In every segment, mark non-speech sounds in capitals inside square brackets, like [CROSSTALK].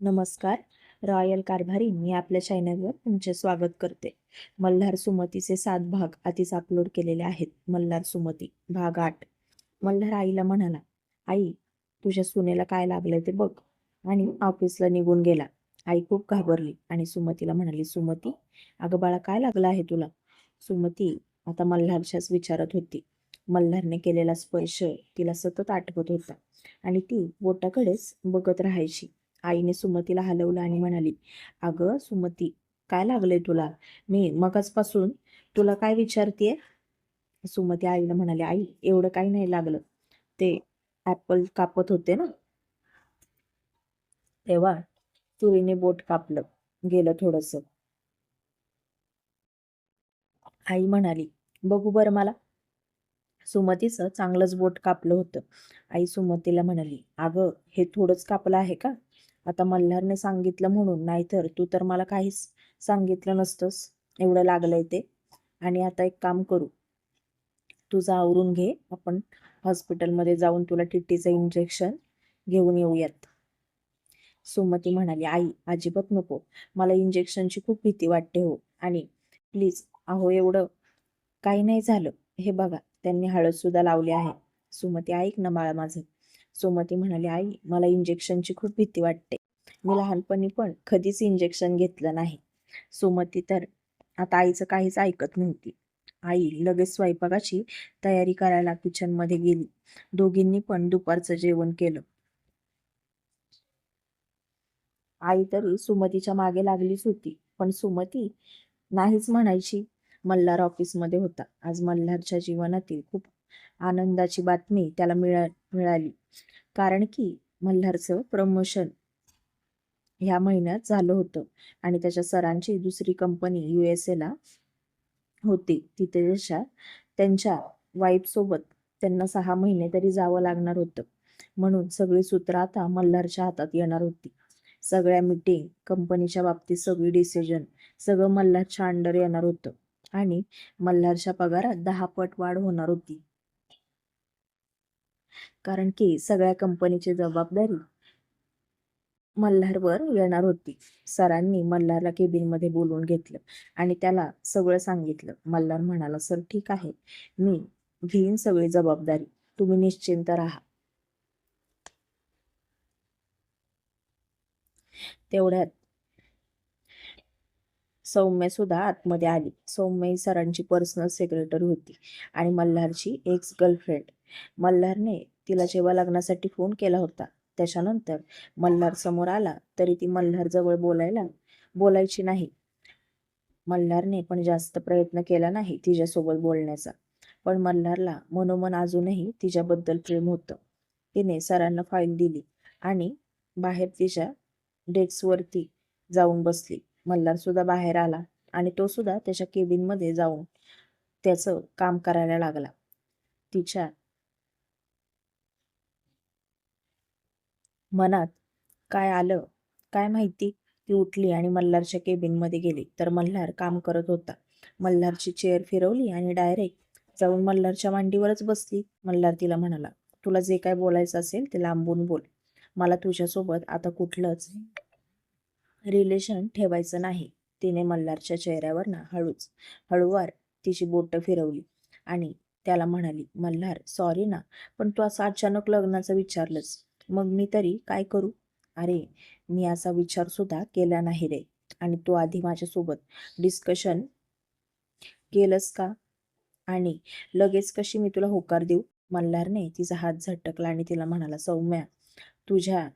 नमस्कार. रॉयल कारभारी मी आपल्या चॅनलवर तुमचे स्वागत करते. मल्हार सुमतीचे सात भाग आधीच अपलोड केलेले आहेत. मल्हार सुमती भाग आठ. मल्हार आईला म्हणाला आई तुझ्या सुनेला काय लागलं ते बघ. आणि ऑफिसला निघून गेला. आई खूप घाबरली आणि सुमतीला म्हणाली सुमती अगं बाळा काय लागलं आहे तुला? सुमती आता मल्हारच्याच विचारत होती. मल्हारने केलेला स्पर्श तिला सतत आठवत होता आणि ती बोटाकडेच बघत राहायची. आईने सुमतीला हलवलं आणि म्हणाली अगं सुमती काय लागलंय तुला? मी मगाचपासून तुला काय विचारतेय? सुमती आईला म्हणाली आई एवढं काही नाही लागलं. ते ऍपल कापत होते ना? तेव्हा तुरीने बोट कापलं गेलं थोडस. आई म्हणाली बघू बरं मला. सुमतीचं चांगलंच बोट कापलं होतं. आई सुमतीला म्हणाली अगं हे थोडंच कापलं आहे का? आता मल्हारने सांगितलं म्हणून नाहीतर तू तर मला काहीच सांगितलं नसतंस एवढं लागलंय ते. आणि आता एक काम करू. तुझं आवरून घे आपण हॉस्पिटलमध्ये जाऊन तुला टीटीचं इंजेक्शन घेऊन येऊयात. सुमती म्हणाली आई अजिबात नको. मला इंजेक्शनची खूप भीती वाटते हो. आणि प्लीज अहो एवढं काही नाही झालं. हे बघा त्यांनी हळद सुद्धा लावली आहे. सुमती ऐक ना बाळा माझं. सुमती म्हणाली आई मला इंजेक्शनची खूप भीती वाटते. मी लहानपणी पण कधीच इंजेक्शन घेतलं नाही. सुमती तर आता आईचं काहीच ऐकत नव्हती. आई लगेच स्वयंपाकाची तयारी करायला किचनमध्ये गेली. दोघींनी पण दुपारचं जेवण केलं. आई तरी सुमतीच्या मागे लागलीच होती पण सुमती नाहीच म्हणायची. मल्हार ऑफिसमध्ये होता. आज मल्हारच्या जीवनातील खूप आनंदाची बातमी त्याला मिळा मिळाली. कारण की मल्हारचं प्रमोशन ह्या महिन्यात झालं होतं आणि त्याच्या सरांची दुसरी कंपनी यू एस एला होती. तिथे देशात त्यांच्या वाईफसोबत त्यांना सहा महिने तरी जावं लागणार होतं. म्हणून सगळी सूत्र आता मल्हारच्या हातात येणार होती. सगळ्या मीटिंग कंपनीच्या बाबतीत सगळी डिसिजन सगळं मल्हारच्या अंडर येणार होतं. आणि मल्हारच्या पगारात दहा पट वाढ होणार होती. कारण की सगळ्या कंपनीची जबाबदारी मल्हारवर येणार होती. सरांनी मल्हारला केबिनमध्ये बोलवून घेतलं आणि त्याला सगळं सांगितलं. मल्हार म्हणाला सर ठीक आहे. मी घेईन सगळी जबाबदारी. तुम्ही निश्चिंत राहा. तेवढ्यात सौम्य सुद्धा आतमध्ये आली. सौम्य ही सरांची पर्सनल सेक्रेटरी होती. आणि मल्हारची एक्स गर्लफ्रेंड मल्हारने तिला जेव्हा लग्नासाठी फोन केला होता त्याच्यानंतर मल्हार समोर आला तरी ती मल्हार जवळ बोलायला बोलायची नाही. मल्हारने पण जास्त प्रयत्न केला नाही तिच्यासोबत बोलण्याचा. पण मल्हारला मनोमन अजूनही तिच्याबद्दल प्रेम होतं. तिने सरांना फाईल दिली आणि बाहेर तिच्या डेस्कवरती जाऊन बसली. मल्हार सुद्धा बाहेर आला आणि तो सुद्धा त्याच्या केबिनमध्ये जाऊन त्याचं काम करायला लागला. तिच्या मनात काय आलं काय माहिती? ती उठली आणि मल्हारच्या केबिनमध्ये गेली. तर मल्हार काम करत होता. मल्हारची चेअर फिरवली आणि डायरेक्ट जाऊन मल्हारच्या मांडीवरच बसली. मल्हार तिला म्हणाला तुला जे काय बोलायचं असेल ते लांबून बोल. मला तुझ्यासोबत आता कुठलंच रिलेशन ठेवायचं नाही. तिने मल्हारच्या चेहऱ्यावर ना हळूच हळूवार तिची बोटं फिरवली आणि त्याला म्हणाली मल्हार सॉरी ना पण तू असं अचानक लग्नाचं विचारलंस. मग मी तरी काय करू? अरे मी असा विचार सुद्धा केला नाही रे. आणि तू आधी माझ्यासोबत डिस्कशन केलंस का? आणि लगेच कशी मी तुला होकार देऊ? मल्हारने तिचा हात झटकला आणि तिला म्हणाला सौम्या तुझ्या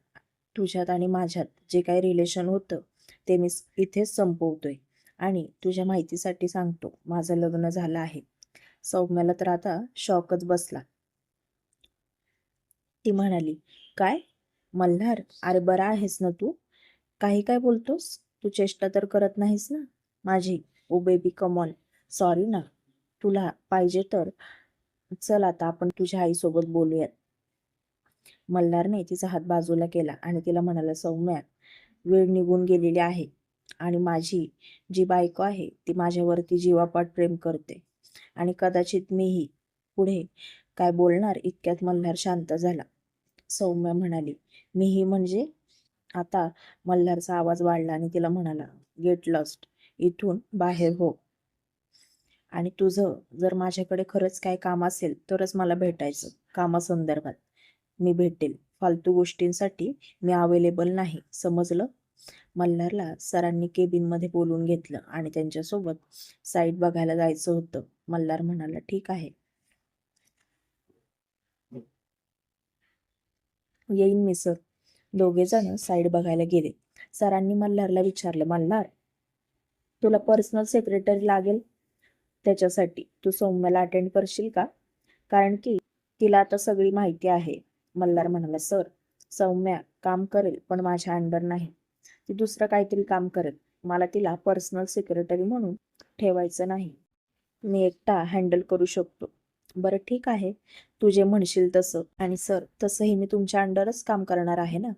तुझ्यात आणि माझ्यात जे काही रिलेशन होतं ते मी इथेच संपवतोय. आणि तुझ्या माहितीसाठी सांगतो माझं लग्न झालं आहे. सौम्याला तर आता शॉकच बसला. ती म्हणाली काय? मल्हार अरे बरा आहेस ना तू? काही काय बोलतोस? तू चेष्टा तर करत नाहीस ना? माझी ओ बेबी कमॉन सॉरी ना. तुला पाहिजे तर चल आता आपण तुझ्या आईसोबत बोलूयात. मल्हारने तिचा हात बाजूला केला आणि तिला म्हणाला सौम्या वेळ निघून गेलेली आहे आणि माझी जी बायको आहे ती माझ्यावरती जीवापाट प्रेम करते आणि कदाचित मीही पुढे काय बोलणार इतक्यात मल्हार शांत झाला. सौम्या म्हणाली मीही म्हणजे? आता मल्हारचा आवाज वाढला आणि तिला म्हणाला गेट लॉस्ट इथून बाहेर हो. आणि तुझं जर माझ्याकडे खरंच काय काम असेल तरच मला भेटायचं. कामासंदर्भात. मी भेटेल. फालतू गोष्टींसाठी मी अवेलेबल नाही समजलं? मल्हारला सरांनी केबिनमध्ये बोलून घेतलं आणि त्यांच्यासोबत साईट बघायला जायचं होतं. मल्हार म्हणाला ठीक आहे. येईन मी सर. दोघे जण साईड बघायला गेले. सरांनी मल्हारला विचारलं मल्हार तुला पर्सनल सेक्रेटरी लागेल? त्याच्यासाठी तू सौम्याला अटेंड करशील का? कारण की तिला आता सगळी माहिती आहे. मल्हार म्हणाला सर सौम्या काम करेल पण माझ्या अंडर नाही. ती दुसरं काहीतरी काम करेल मला तिला पर्सनल सेक्रेटरी म्हणून ठेवायचं नाही. मी एकटा हँडल करू शकतो. बरं ठीक आहे. तू जे म्हणशील तसं. आणि सर तसंही मी तुमच्या अंडरच काम करणार आहे ना?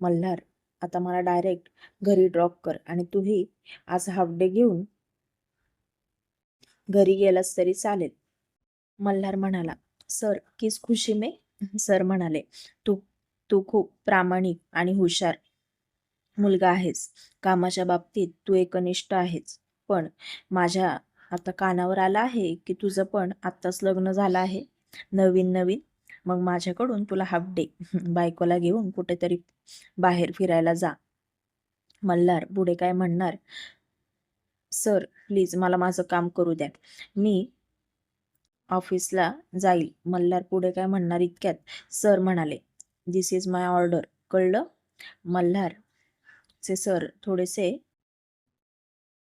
मल्हार आता मला डायरेक्ट घरी ड्रॉप कर आणि तूही आज हाफ डे घेऊन घरी गेलास तरी चालेल. मल्हार म्हणाला सर किस खुशी मी सर म्हणाले तू तू खूप प्रामाणिक आणि हुशार मुलगा आहेस. कामाच्या बाबतीत तू एकनिष्ठ आहेस. पण माझ्या आता कानावर आलं आहे की तुझं पण आत्ताच लग्न झालं आहे. नवीन नवीन. मग माझ्याकडून तुला हाफ डे बायकोला घेऊन कुठेतरी बाहेर फिरायला जा. मल्हार पुढे काय म्हणणार? सर प्लीज मला माझं काम करू द्या. मी ऑफिसला जाईल. मल्हार पुढे काय म्हणणार इतक्यात? सर म्हणाले. दिस इज माय ऑर्डर कळलं? मल्हार चे सर थोडेसे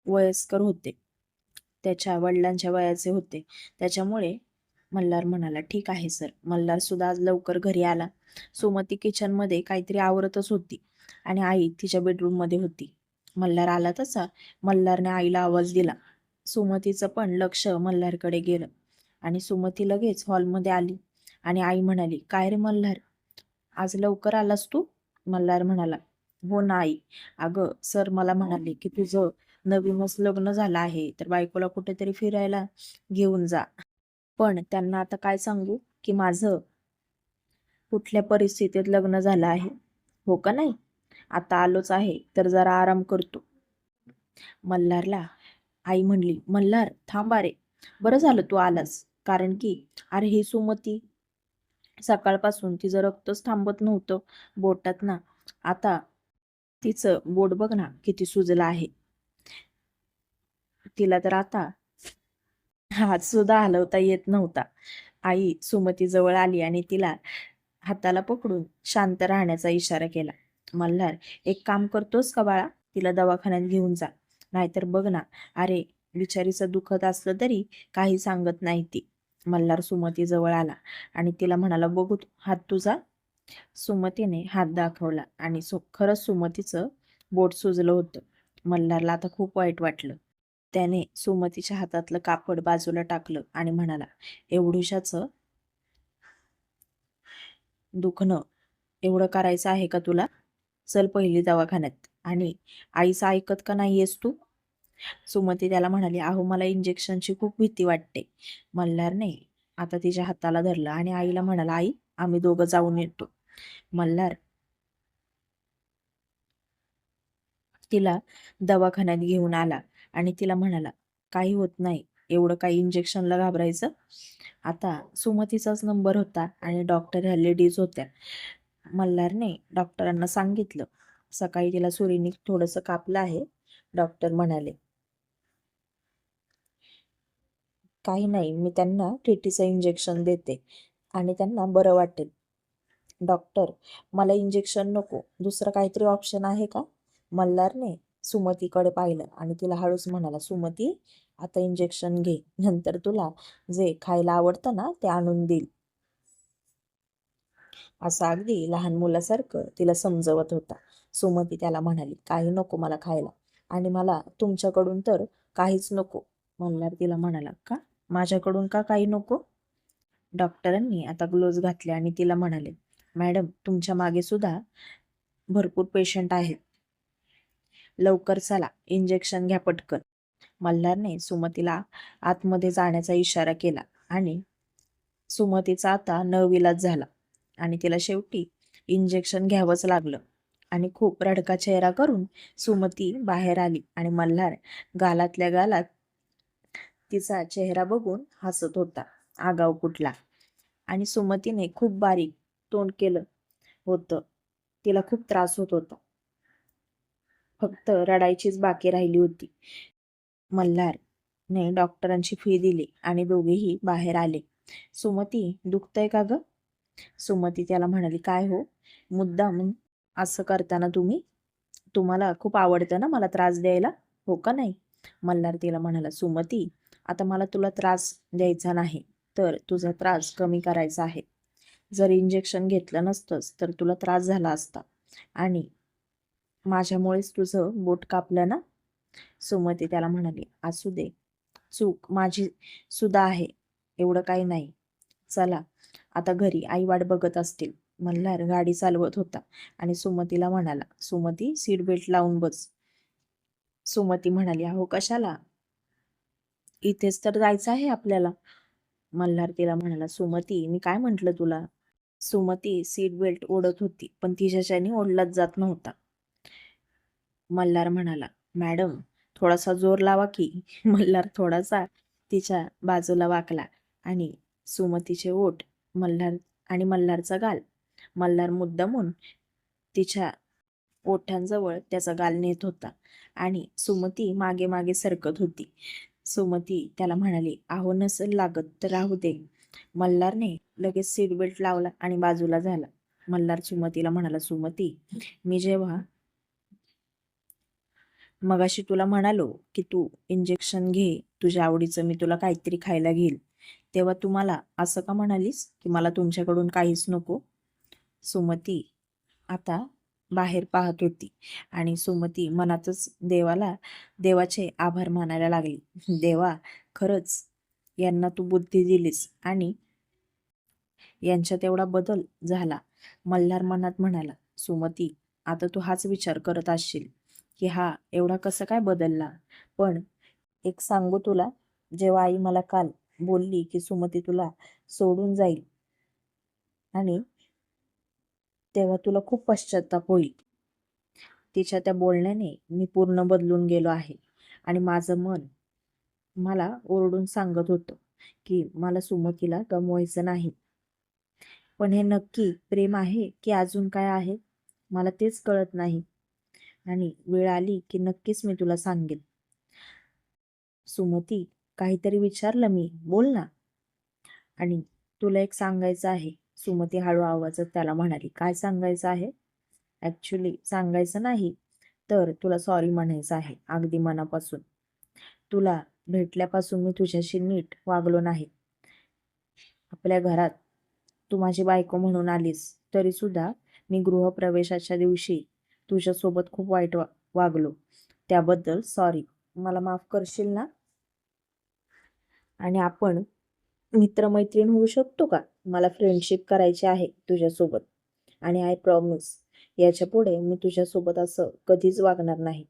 वयस्कर होते. त्याच्या वडिलांच्या वयाचे होते. त्याच्यामुळे मल्हार म्हणाला ठीक आहे सर. मल्हार सुद्धा आज लवकर घरी आला. सुमती किचनमध्ये काहीतरी आवरतच होती आणि आई तिच्या बेडरूममध्ये होती. मल्हार आला तसा मल्हारने आईला आवाज दिला. सुमतीचं पण लक्ष मल्हारकडे गेलं. आणि सुमती लगेच हॉलमध्ये आली आणि आई म्हणाली काय रे मल्हार आज लवकर आलास तू? मल्हार म्हणाला हो ना आई. अगं सर मला म्हणाले की तुझं नवीनच लग्न झालं आहे तर बायकोला कुठेतरी फिरायला घेऊन जा. पण त्यांना आता काय सांगू की माझं कुठल्या परिस्थितीत लग्न झालं आहे? हो का नाही? आता आलोच आहे तर जरा आराम करतो. मल्हारला आई म्हणली मल्हार थांबा रे. बरं झालं तू आलास. कारण की अरे ही सुमती सकाळपासून तिचं रक्तच थांबत नव्हतं बोटात ना. आता तिचं बोट बघ ना किती सुजलं आहे. तिला तर आता हात सुद्धा हलवता येत नव्हता. आई सुमती जवळ आली आणि तिला हाताला पकडून शांत राहण्याचा इशारा केला. मल्हार एक काम करतोस का बाळा? तिला दवाखान्यात घेऊन जा. नाहीतर बघ ना अरे बिचारीचं दुखत असलं तरी काही सांगत नाही ती. मल्हार सुमती जवळ आला आणि तिला म्हणाला बघू हात तुझा. सुमतीने हात दाखवला आणि सु खरंच सुमतीचं बोट सुजलं होतं. मल्हारला आता खूप वाईट वाटलं. त्याने सुमतीच्या हातातलं कापड बाजूला टाकलं आणि म्हणाला एवढुशाचं दुखणं एवढं करायचं आहे का तुला? चल पहिली दवाखान्यात आणि आईचं ऐकत का नाहीयेस तू? सुमती त्याला म्हणाली अहो मला इंजेक्शनची खूप भीती वाटते. मल्हार नाही आता तिच्या हाताला धरलं आणि आईला म्हणाला आई आम्ही दोघं जाऊन येतो. मल्हार तिला दवाखान्यात घेऊन आला आणि तिला म्हणाला काही होत नाही एवढं काही इंजेक्शनला घाबरायचं. आता सुमतीचाच नंबर होता आणि डॉक्टर ह्या लेडीज होत्या. मल्हारने डॉक्टरांना सांगितलं सकाळी तिला सुरीने थोडंसं कापलं आहे. डॉक्टर म्हणाले काही नाही. मी त्यांना टीटीचं इंजेक्शन देते आणि त्यांना बरं वाटेल. डॉक्टर मला इंजेक्शन नको. दुसरं काहीतरी ऑप्शन आहे का? मल्हारने सुमतीकडे पाहिलं आणि तिला हळूच म्हणाला सुमती आता इंजेक्शन घे. नंतर तुला जे खायला आवडतं ना ते आणून देईल. असं अगदी लहान मुलासारखं तिला समजवत होता. सुमती त्याला म्हणाली काही नको मला खायला आणि मला तुमच्याकडून तर काहीच नको. मल्हार तिला म्हणाला का? माझ्याकडून का काही नको? डॉक्टरांनी आता ग्लोव्ज घातले आणि तिला म्हणाले मॅडम तुमच्या मागे सुद्धा भरपूर पेशंट आहेत. लवकर चला इंजेक्शन घ्या पटकन. मल्हारने सुमतीला आतमध्ये जाण्याचा इशारा केला आणि सुमतीचा आता नविलाज झाला आणि तिला शेवटी इंजेक्शन घ्यावंच लागलं आणि खूप रडका चेहरा करून सुमती बाहेर आली आणि मल्हार गालातल्या गालात तिचा चेहरा बघून हसत होता. आगाव कुठला? आणि सुमतीने खूप बारीक तोंड केलं होतं. तिला खूप त्रास होत होता. फक्त रडायचीच बाकी राहिली होती. मल्हारने डॉक्टरांची फी दिली आणि दोघेही बाहेर आले. सुमती दुखतंय का ग? सुमती त्याला म्हणाली काय हो? मुद्दाम असं करताना तुम्ही? तुम्हाला खूप आवडतं ना मला त्रास द्यायला? हो का नाही? मल्हार तिला म्हणाला सुमती आता मला तुला त्रास द्यायचा नाही तर तुझा त्रास कमी करायचा आहे. जर इंजेक्शन घेतलं नसतंस तर तुला त्रास झाला असता. आणि माझ्यामुळेच तुझं बोट कापलं ना? सुमती त्याला म्हणाली. असू दे. चूक माझी सुद्धा आहे. एवढं काही नाही. चला. आता घरी आई वाट बघत असतील. मल्हार गाडी चालवत होता. आणि सुमतीला म्हणाला सुमती सीट बेल्ट लावून बस. सुमती म्हणाली अहो कशाला? इथेच तर जायचं आहे आपल्याला. मल्हार तिला म्हणाला सुमती मी काय म्हंटल तुला? सुमती सीट बेल्ट ओढत होती पण तिच्याच्याने ओढलाच जात नव्हता. मल्हार म्हणाला मॅडम थोडासा जोर लावा की. [LAUGHS] मल्हार थोडासा तिच्या बाजूला वाकला आणि सुमतीचे ओठ मल्हार आणि मल्हारचा गाल मल्हार मुद्दामून तिच्या ओठांजवळ त्याचा गाल नेत होता आणि सुमती मागे मागे सरकत होती. सुमती त्याला म्हणाली आहो नसेल लागत तर राहू दे. मल्हारने लगेच सीट बेल्ट लावला आणि बाजूला झाला. मल्हार सुमतीला म्हणाला सुमती मी जेव्हा मगाशी तुला म्हणालो की तू इंजेक्शन घे तुझ्या आवडीचं मी तुला काहीतरी खायला घेईल तेव्हा तू मला असं का म्हणालीस की मला तुमच्याकडून काहीच नको? सुमती आता बाहेर पाहत होती. आणि सुमती मनातच देवाला देवाचे आभार मानायला लागली. देवा खरंच यांना तू बुद्धी दिलीस आणि यांच्यात एवढा बदल झाला मल्हार मनात म्हणाला. सुमती आता तू हाच विचार करत असशील की हा एवढा कसं काय बदलला? पण एक सांगू तुला जेव्हा आई मला काल बोलली की सुमती तुला सोडून जाईल आणि तेव्हा तुला खूप पश्चाताप होईल. तिच्या त्या बोलण्याने मी पूर्ण बदलून गेलो आहे. आणि माझं मन मला ओरडून सांगत होतं की मला सुमतीला गमवायचं नाही. पण हे नक्की प्रेम आहे की अजून काय आहे? मला तेच कळत नाही. आणि वेळ आली की नक्कीच मी तुला सांगेन. सुमती काहीतरी विचारलं मी. बोल ना. आणि तुला एक सांगायचं आहे. सुमती हळू आवाजात त्याला म्हणाली. काय सांगायचं आहे? ॲक्च्युली सांगायचं नाही तर तुला सॉरी म्हणायचं आहे अगदी मनापासून. तुला भेटल्यापासून मी तुझ्याशी नीट वागलो नाही. आपल्या घरात तू माझी बायको म्हणून आलीस तरी सुद्धा मी गृहप्रवेशाच्या दिवशी तुझ्यासोबत खूप वाईट वा वागलो. त्याबद्दल सॉरी मला माफ करशील ना? आणि आपण मित्रमैत्रीण होऊ शकतो का? मला फ्रेंडशिप करायची आहे तुझ्यासोबत. आणि आय प्रॉमिस याच्यापुढे मी तुझ्यासोबत असं कधीच वागणार नाही.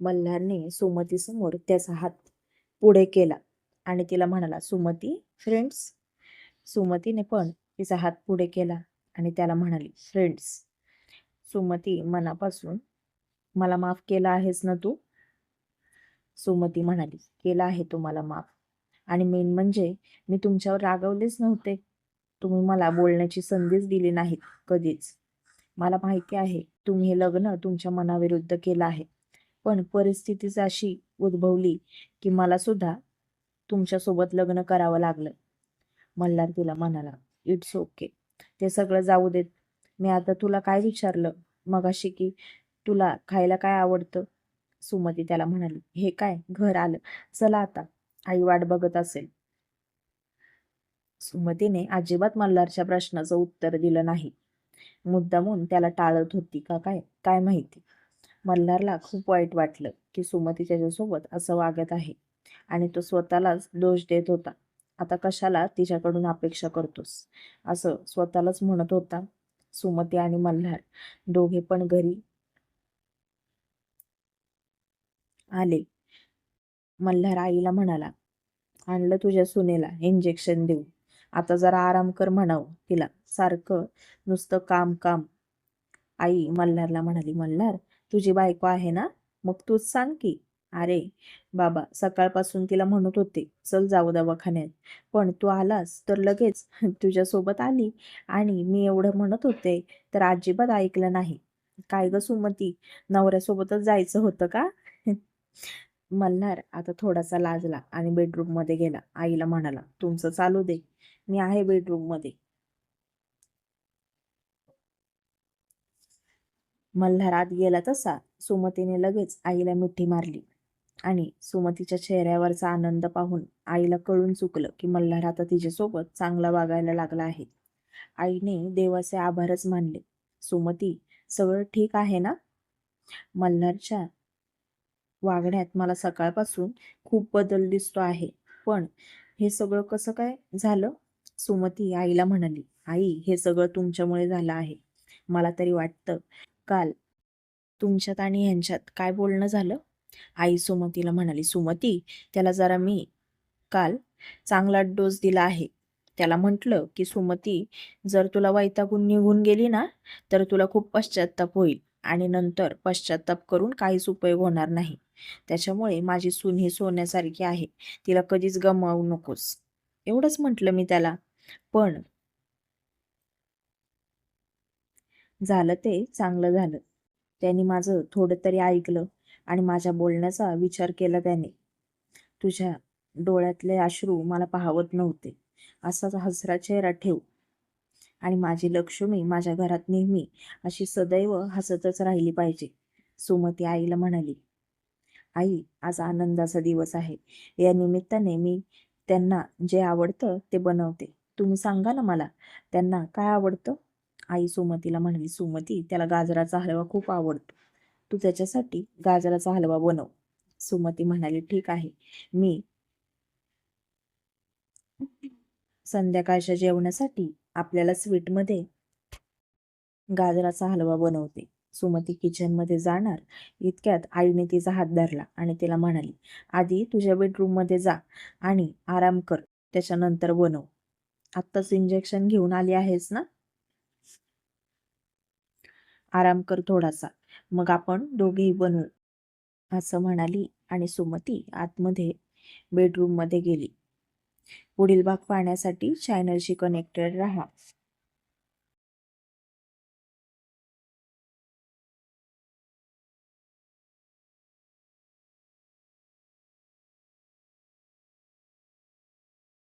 मल्हारने सुमतीसमोर त्याचा हात पुढे केला आणि तिला म्हणाला सुमती फ्रेंड्स सुमतीने पण तिचा हात पुढे केला आणि त्याला म्हणाली फ्रेंड्स सुमती मनापासून मला माफ केला आहेस ना तू? सुमती म्हणाली केला आहे तुम्हाला माफ. आणि मेन म्हणजे मी तुमच्यावर रागवलेच नव्हते. तुम्ही मला बोलण्याची संधीच दिली नाहीत कधीच. मला माहिती आहे तुम्ही हे लग्न तुमच्या मनाविरुद्ध केलं आहे. पण परिस्थितीच अशी उद्भवली की मला सुद्धा तुमच्यासोबत लग्न करावं लागलं. मल्हार तिला म्हणाला इट्स ओके ते सगळं जाऊ देत. मी आता तुला काय विचारलं? मगाशी की तुला खायला काय आवडतं? सुमती त्याला म्हणाली हे काय? घर आलं. चला आता. आई वाट बघत असेल. सुमतीने अजिबात मल्हारच्या प्रश्नाचं उत्तर दिलं नाही. मुद्दामून त्याला टाळत होती का काय काय माहिती? मल्हारला खूप वाईट वाटलं की सुमती त्याच्यासोबत असं वागत आहे आणि तो स्वतःलाच दोष देत होता. आता कशाला तिच्याकडून अपेक्षा करतोस? असं स्वतःलाच म्हणत होता सुमती आणि मल्हार. दोघे पण घरी आले. मल्हार आईला म्हणाला आणलं तुझ्या सुनेला इंजेक्शन देऊ आता जरा आराम कर म्हणावं तिला. सारखं नुसतं काम काम. आई मल्हारला म्हणाली मल्हार तुझी बायको आहे ना? मग तूच सांग की. अरे बाबा सकाळपासून तिला म्हणत होते चल जाऊ दवाखान्यात. पण तू आलास तर लगेच [LAUGHS] तुझ्यासोबत आली आणि मी एवढं म्हणत होते तर अजिबात ऐकलं नाही. काय ग सुमती नवऱ्यासोबतच जायचं होतं का? [LAUGHS] मल्हार आता थोडासा लाजला आणि बेडरूममध्ये गेला. आईला म्हणाला तुमचं चालू दे. मी आहे बेडरूममध्ये मल्हार आत गेला तसा. सुमतीने लगेच आईला मिठी मारली आणि सुमतीच्या चेहऱ्यावरचा आनंद पाहून आईला कळून चुकलं की मल्हार आता तिच्यासोबत चांगला वागायला लागला आहे. आईने देवाचे आभारच मानले. सुमती सगळं ठीक आहे ना? मल्हारच्या वागण्यात मला सकाळपासून खूप बदल दिसतो आहे. पण हे सगळं कसं काय झालं? सुमती आईला म्हणाली आई हे सगळं तुमच्यामुळे झालं आहे. मला तरी वाटतं काल तुमच्यात आणि ह्यांच्यात काय बोलणं झालं? आई सुमतीला म्हणाली सुमती त्याला जरा मी काल चांगला डोस दिला आहे. त्याला म्हटलं की सुमती जर तुला वैतागून निघून गेली ना तर तुला खूप पश्चाताप होईल आणि नंतर पश्चाताप करून काहीच उपयोग होणार नाही. त्याच्यामुळे माझी सून ही सोन्यासारखी आहे. तिला कधीच गमावू नकोस. एवढंच म्हटलं मी त्याला. पण झालं ते चांगलं झालं. त्यांनी माझं थोडं तरी ऐकलं आणि माझ्या बोलण्याचा विचार केला त्याने. तुझ्या डोळ्यातले अश्रू मला पाहवत नव्हते. असाच हसरा चेहरा ठेव. आणि माझी लक्ष्मी माझ्या घरात नेहमी अशी सदैव हसतच राहिली पाहिजे सुमती आईला म्हणाली. आई आज आनंदाचा दिवस आहे. या निमित्ताने मी त्यांना जे आवडतं ते बनवते. तुम्ही सांगा ना मला त्यांना काय आवडतं? आई सुमतीला म्हणली सुमती त्याला गाजराचा हलवा खूप आवडतो. तू त्याच्यासाठी गाजराचा हलवा बनव. सुमती म्हणाली ठीक आहे. मी संध्याकाळच्या जेवणासाठी आपल्याला स्वीटमध्ये गाजराचा हलवा बनवते. सुमती किचनमध्ये जाणार. इतक्यात आईने तिचा हात धरला आणि तिला म्हणाली आधी तुझ्या बेडरूममध्ये जा आणि आराम कर त्याच्यानंतर बनव. आत्ताच इंजेक्शन घेऊन आली आहेस ना? आराम कर थोडासा. मग आपण दोघेही बनवू असं म्हणाली आणि सुमती आतमध्ये बेडरूममध्ये गेली. पुढील भाग पाहण्यासाठी चॅनलशी कनेक्टेड राहा.